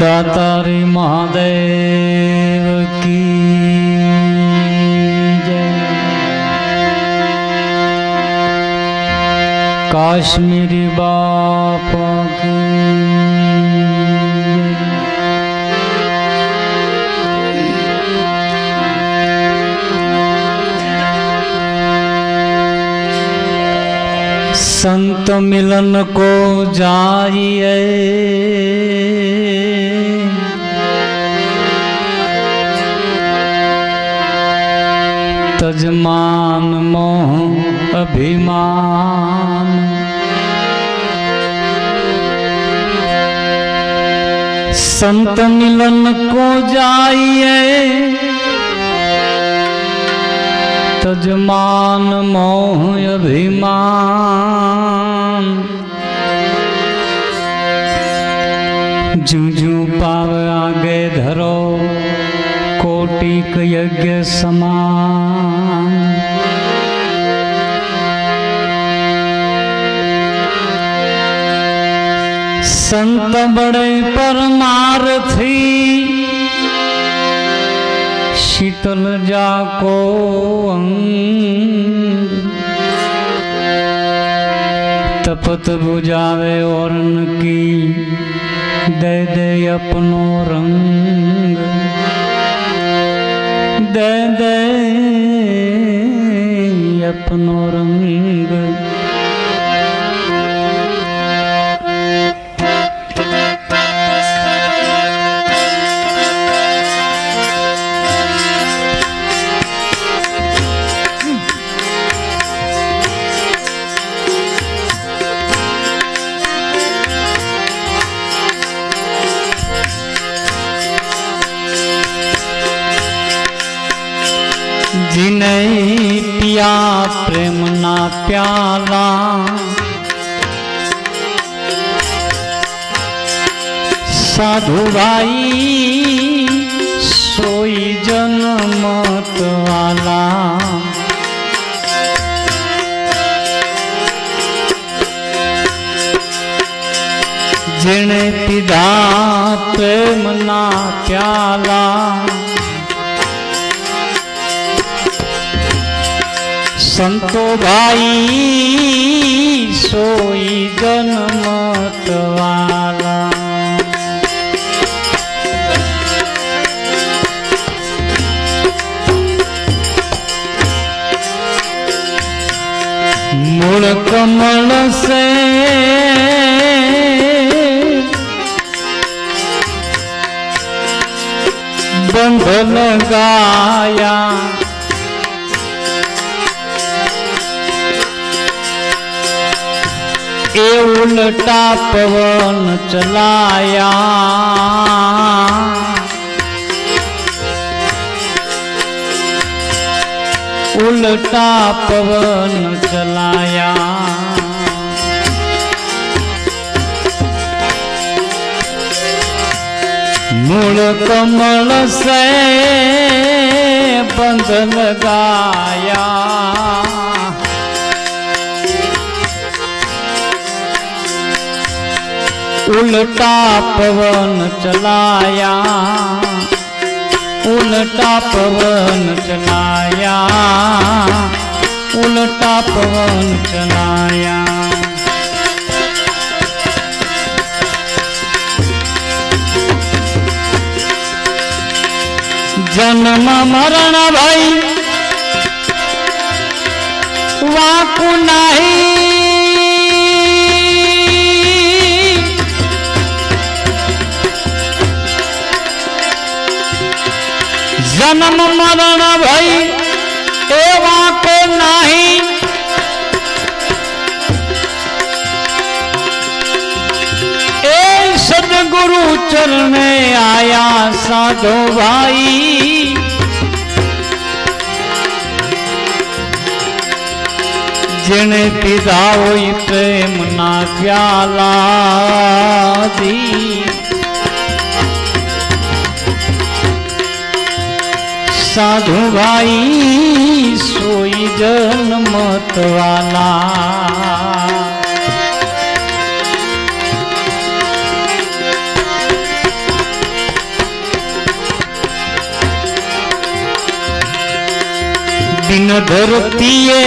दातारी महादेव की काश्मीरी बापा संत मिलन को जाइए तजमान मोह अभिमान। संत मिलन को जाइए। तजमान मोह अभिमान। जूझू पाव आगे धरो, कोटिक यज्ञ समान संत बड़े परमार्थी शीतल जाको अंग। तपत बुझावे और की, दे दे अपनो रंग। दे दे अपनो रंग। जिन्हें पिया प्रेम ना प्याला। साधु भाई, सोई जनमत वाला। जिने पिधा प्रेम ना प्याला। संतो भाई सोई जनमत वाला। मूल कमल से बंधन लगाया ए उल्टा पवन चलाया। उल्टा पवन चलाया। मूल कमल से बंध लगाया। उल्टा पवन चलाया। उल्टा पवन चलाया। उल्टा पवन चलाया। जन्म मरण भाई वाकु नाही। जन्म मरण भई, एवा को नाही। ए सदगुरु चरण में आया साधो भाई। जिने पिता प्रेम ना प्याला दी। સાધુ ભાઈ સોઈ જન મતવાના બિન ધરતીએ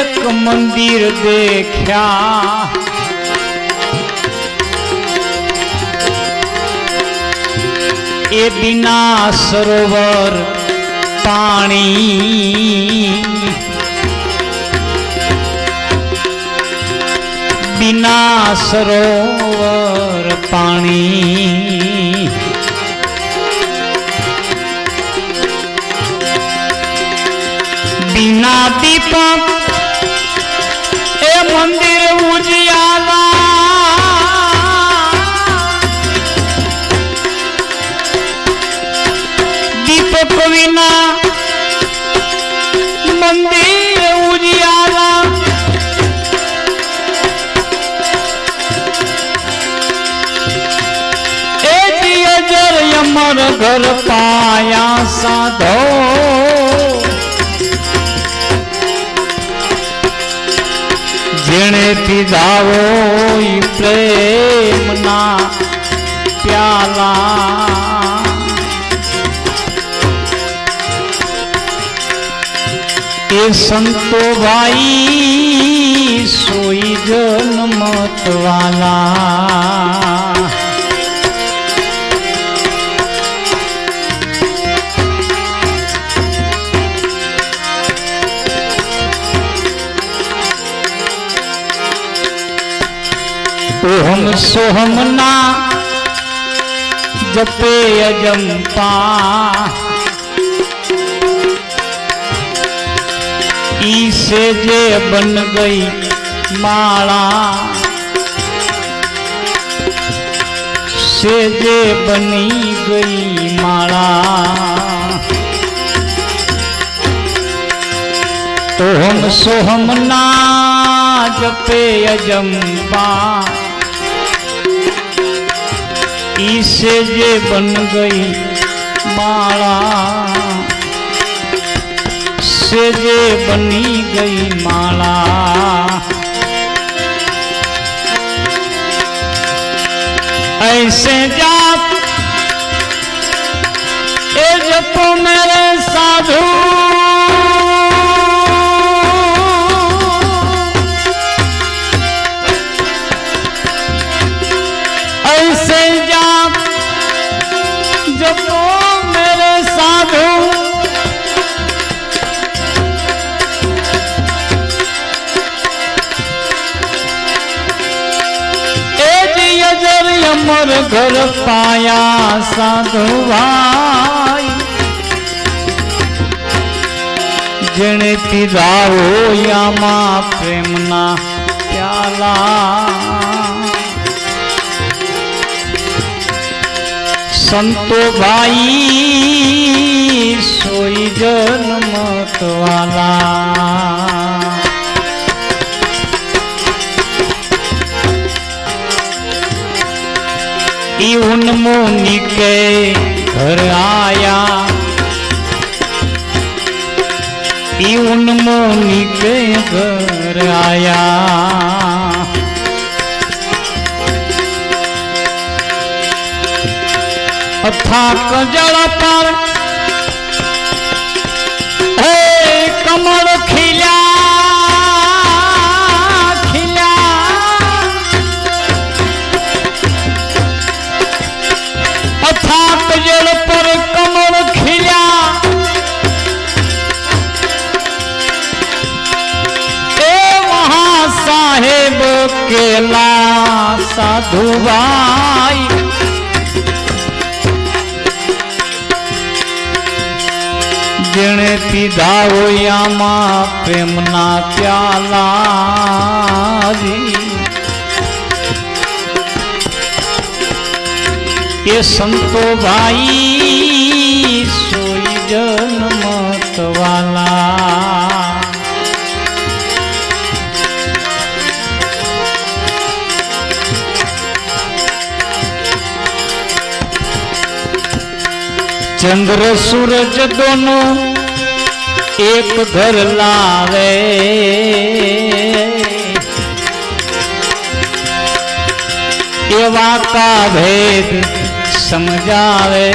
એક મંદિર દેખ્યા. એ બિના સરોવર પાણી. બિના સરોવર પાણી. બિના દીપક એ મંદિર और घर पाया साधो। जिणे पीधावो प्रेम ना प्याला। ये संतो भाई, सोई जन्मत वाला। સોહમના જપે અજંપા ઈસે જે બન ગઈ માળા સે જે બની ગઈ માળા તો હમ સોહમના જપે અજંપા जपे अजम्पा ईसे जे बन गई माला से जे बनी गई माला ऐसे जाप મોર ઘર પાયા સાધુભાઈ જેણે પીધાઓ યામાં પ્રેમના પ્યાલા સંતો ભાઈ સોઈ જન્મતવાલા ई उन्मुनि के घर आया। उन मुनि के घर आया। अथाक जल पर केला साधु भाई। जिने पीधा होया माँ प्रेम ना प्याला ये संतो भाई, सोई जा चंद्र, सूरज दोनों एक घर लावे। ये वाका भेद समझावे।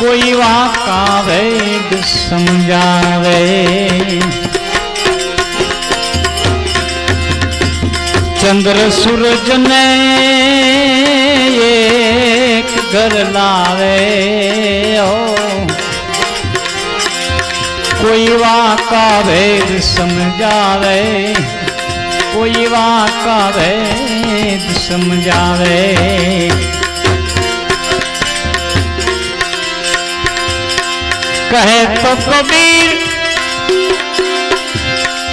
कोई वाका भेद समझावे। चंद्र, सूरज ने कर लावे, ओ। कोई वाका भेद समझावे। कोई वाका भेद समझावे। कहे तो कबीर,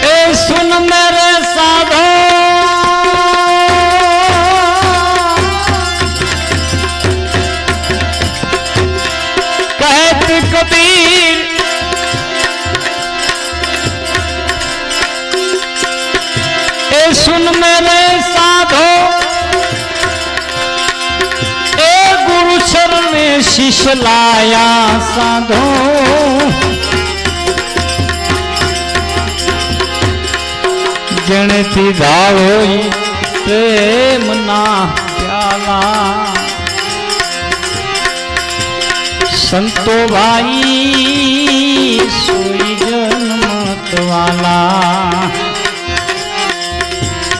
ए सुन मैं फुसलाया साधो। जनती दावो प्रेम ना प्याला। संतो भाई सुई जन्मत वाला।